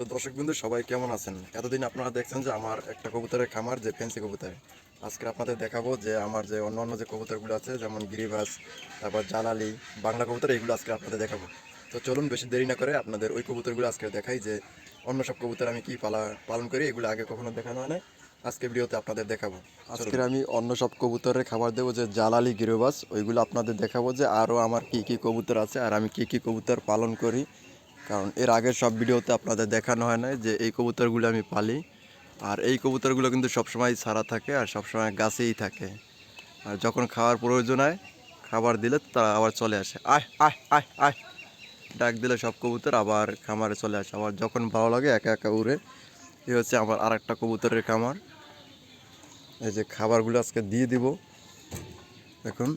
তো দর্শক বিন্দু সবাই কেমন আছেন? এতদিন আপনারা দেখছেন যে আমার একটা কবুতরের খামার, যে ফেন্সি কবুতর। আজকে আপনাদের দেখাবো যে আমার যে অন্য অন্য যে কবুতরগুলো আছে, যেমন গিরিবাস, তারপর জালালি, বাংলা কবুতর এইগুলো আজকে আপনাদের দেখাবো। তো চলুন বেশি দেরি না করে আপনাদের ওই কবুতরগুলো আজকে দেখাই যে অন্য সব কবুতর আমি কি পালা, পালন করি, এগুলো আগে কখনো দেখানো হয় না আজকে ভিডিওতে আপনাদের দেখাবো। আজকে আমি অন্য সব কবুতরের খাবার দেবো যে জালালি, গিরোবাস, ওইগুলো আপনাদের দেখাবো যে আরও আমার কি কি কবুতর আছে আর আমি কি কি কবুতর পালন করি। কারণ এর আগের সব ভিডিওতে আপনাদের দেখানো হয় না যে এই কবুতরগুলো আমি পালি। আর এই কবুতরগুলো কিন্তু সবসময় ছাড়া থাকে আর সবসময় গাছেই থাকে। আর যখন খাওয়ার প্রয়োজন হয়, খাবার দিলে তারা আবার চলে আসে। আয় আয় আয় আয় ডাক দিলে সব কবুতর আবার খামারে চলে আসে। আবার যখন ভালো লাগে একা একা উড়ে। এ হচ্ছে আমার আর একটা কবুতরের খামার। এই যে খাবারগুলো আজকে দিয়ে দিব। দেখুন।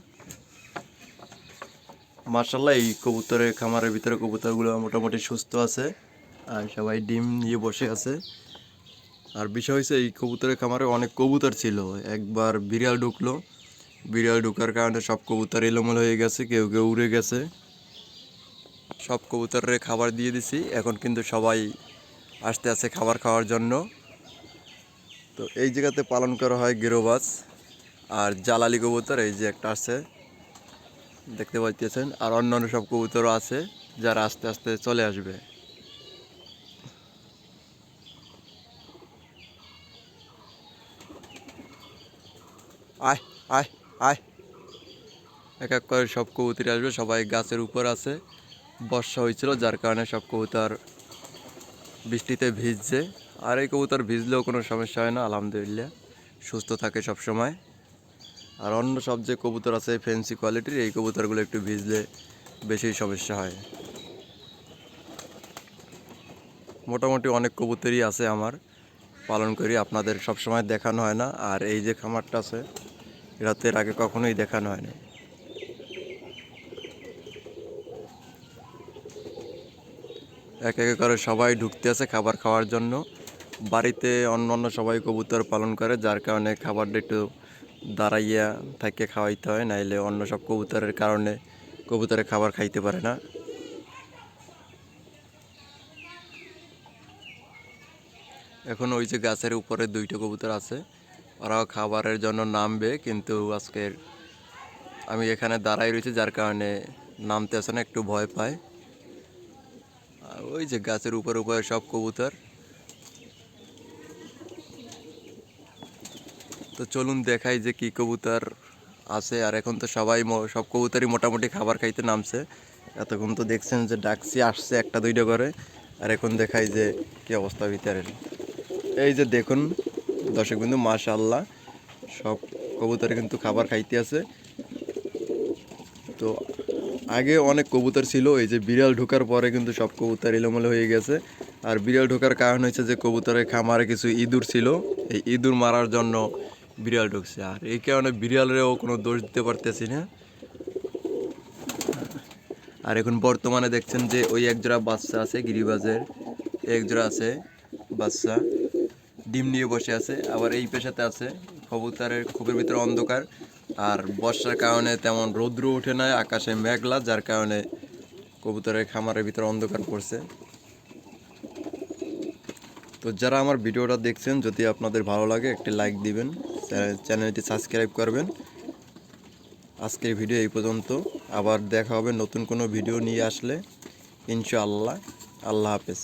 মার্শাল্লাহ এই কবুতরের খামারের ভিতরে কবুতরগুলো মোটামুটি সুস্থ আছে, আর সবাই ডিম নিয়ে বসে আছে। আর বিষয় হয়েছে এই কবুতরের খামারে অনেক কবুতর ছিল। একবার বিড়াল ঢুকলো, বিড়াল ঢুকার কারণে সব কবুতর এলোমেলো হয়ে গেছে, কেউ কেউ উড়ে গেছে। সব কবুতরের খাবার দিয়ে দিছি, এখন কিন্তু সবাই আসতে আসে খাবার খাওয়ার জন্য। তো এই জায়গাতে পালন করা হয় গেরোবাস আর জ্বালালি কবুতর এই যে একটা আছে। দেখতে পাইতেছেন। আর অন্যান্য সব কবুতরও আছে, যারা আস্তে আস্তে চলে আসবে। আয় আয় আয়। এক এক করে সব কবুতরি আসবে, সবাই গাছের উপর আছে। বর্ষা হয়েছিল, যার কারণে সব কবুতর বৃষ্টিতে ভিজছে। আর এই কবুতর ভিজলেও কোনো সমস্যা হয় না, আলহামদুলিল্লাহ। সুস্থ থাকে সব সময় আর অন্য সব যে কবুতর আছে ফ্যান্সি কোয়ালিটির এই কবুতরগুলো একটু ভিজলে বেশি সমস্যা হয়। মোটামুটি অনেক কবুতরই আছে আমার, পালন করি, আপনাদের সব সময় দেখানো হয় না। আর এই যে খামারটা আছে তো এর আগে কখনোই দেখানো হয় না এক এক করে সবাই ঢুকতে আছে খাবার খাওয়ার জন্য। বাড়িতে অন্য অন্য সবাই কবুতর পালন করে, যার কারণে খাবারটা একটু দাঁড়াইয়া থাকে খাওয়াইতে হয়, নাইলে অন্য সব কবুতরের কারণে কবুতরে খাবার খাইতে পারে না। এখন ওই যে গাছের উপরে দুইটা কবুতর আছে, ওরাও খাবারের জন্য নামবে, কিন্তু আজকের আমি এখানে দাঁড়াই রয়েছি, যার কারণে নামতে আসে না, একটু ভয় পায়। ওই যে গাছের উপরে উপরে সব কবুতর তো চলুন দেখাই যে কি কবুতর আছে। আর এখন তো সবাই সব কবুতরই মোটামুটি খাবার খাইতে নামছে। এতক্ষণ তো দেখছেন যে ডাকছি আসছে একটা দুইটা করে। আর এখন দেখাই যে কি অবস্থা ভিতরের এই যে দেখুন, দর্শক বিন্দু মাশাল্লাহ সব কবুতরে কিন্তু খাবার খাইতে আছে। তো আগে অনেক কবুতর ছিল, এই যে বিড়াল ঢোকার পরে কিন্তু সব কবুতর এলোমেলো হয়ে গেছে। আর বিড়াল ঢোকার কারণ হয়েছে যে কবুতরের খামারে কিছু ইঁদুর ছিল। এই ইঁদুর মারার জন্য বিড়াল ঢুকছে। আর এই কারণে বিড়ালেরও কোনো দোষ দিতে পারতেছি না। আর এখন বর্তমানে দেখছেন যে ওই একজোড়া বাচ্চা আছে, গিরিবাজের। একজোড়া আছে, বাচ্চা। ডিম নিয়ে বসে আছে, আবার এই পেশাতে আছে। কবুতরের খুবের ভিতরে অন্ধকার। আর বর্ষার কারণে তেমন রৌদ্র ওঠে না আকাশে মেঘলা, যার কারণে কবুতরের খামারের ভিতরে অন্ধকার পড়ছে। তো যারা আমার ভিডিওটা দেখছেন, যদি আপনাদের ভালো লাগে, একটি লাইক দিবেন। চ্যানেলটি সাবস্ক্রাইব করবেন। আজকের ভিডিও এই পর্যন্ত। আবার দেখা হবে নতুন কোনো ভিডিও নিয়ে আসলে। ইনশাআল্লাহ। আল্লাহ হাফেজ।